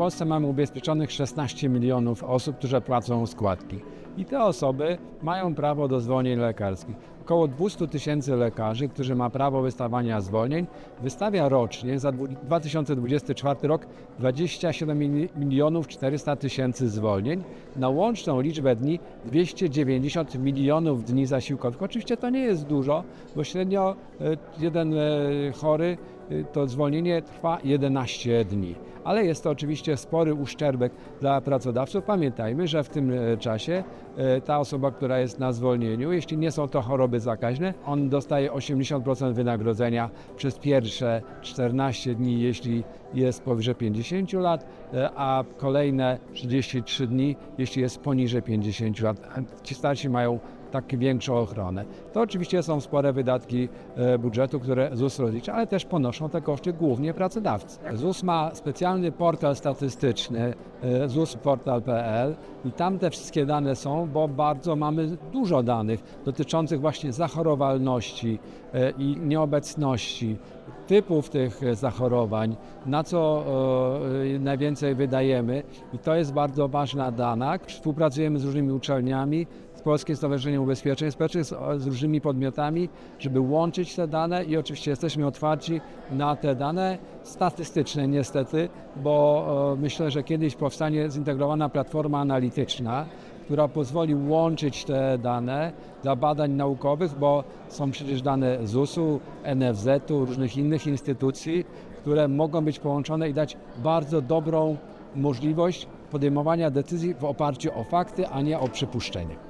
Polsce mamy ubezpieczonych 16 milionów osób, które płacą składki. I te osoby mają prawo do zwolnień lekarskich. Około 200 tysięcy lekarzy, którzy ma prawo wystawania zwolnień, wystawia rocznie za dwu- 2024 rok 27 mili- milionów 400 tysięcy zwolnień na łączną liczbę dni 290 milionów dni zasiłkowych. Oczywiście to nie jest dużo, bo średnio e, jeden e, chory e, to zwolnienie trwa 11 dni. Ale jest to oczywiście spory uszczerbek dla pracodawców. Pamiętajmy, że w tym e, czasie e, ta osoba, która jest na zwolnieniu, jeśli nie są to choroby zakaźne, on dostaje 80% wynagrodzenia przez pierwsze 14 dni, jeśli jest powyżej 50 lat, e, a kolejne 33 dni, jeśli jest poniżej 50 lat. Ci starsi mają tak większą ochronę. To oczywiście są spore wydatki e, budżetu, które ZUS rozlicza, ale też ponoszą te koszty głównie pracodawcy. ZUS ma specjalny portal statystyczny e, zusportal.pl i tam te wszystkie dane są, bo bardzo mamy dużo danych dotyczących właśnie zachorowalności e, i nieobecności, typów tych zachorowań, na co najwięcej wydajemy i to jest bardzo ważna dana. Współpracujemy z różnymi uczelniami, z Polskim Stowarzyszeniem Ubezpieczeń Społecznych, z, z różnymi podmiotami, żeby łączyć te dane i oczywiście jesteśmy otwarci na te dane statystyczne niestety, bo myślę, że kiedyś powstanie zintegrowana platforma analityczna, która pozwoli łączyć te dane dla badań naukowych, bo są przecież dane ZUS-u, NFZ-u, różnych innych instytucji, które mogą być połączone i dać bardzo dobrą możliwość podejmowania decyzji w oparciu o fakty, a nie o przypuszczenia.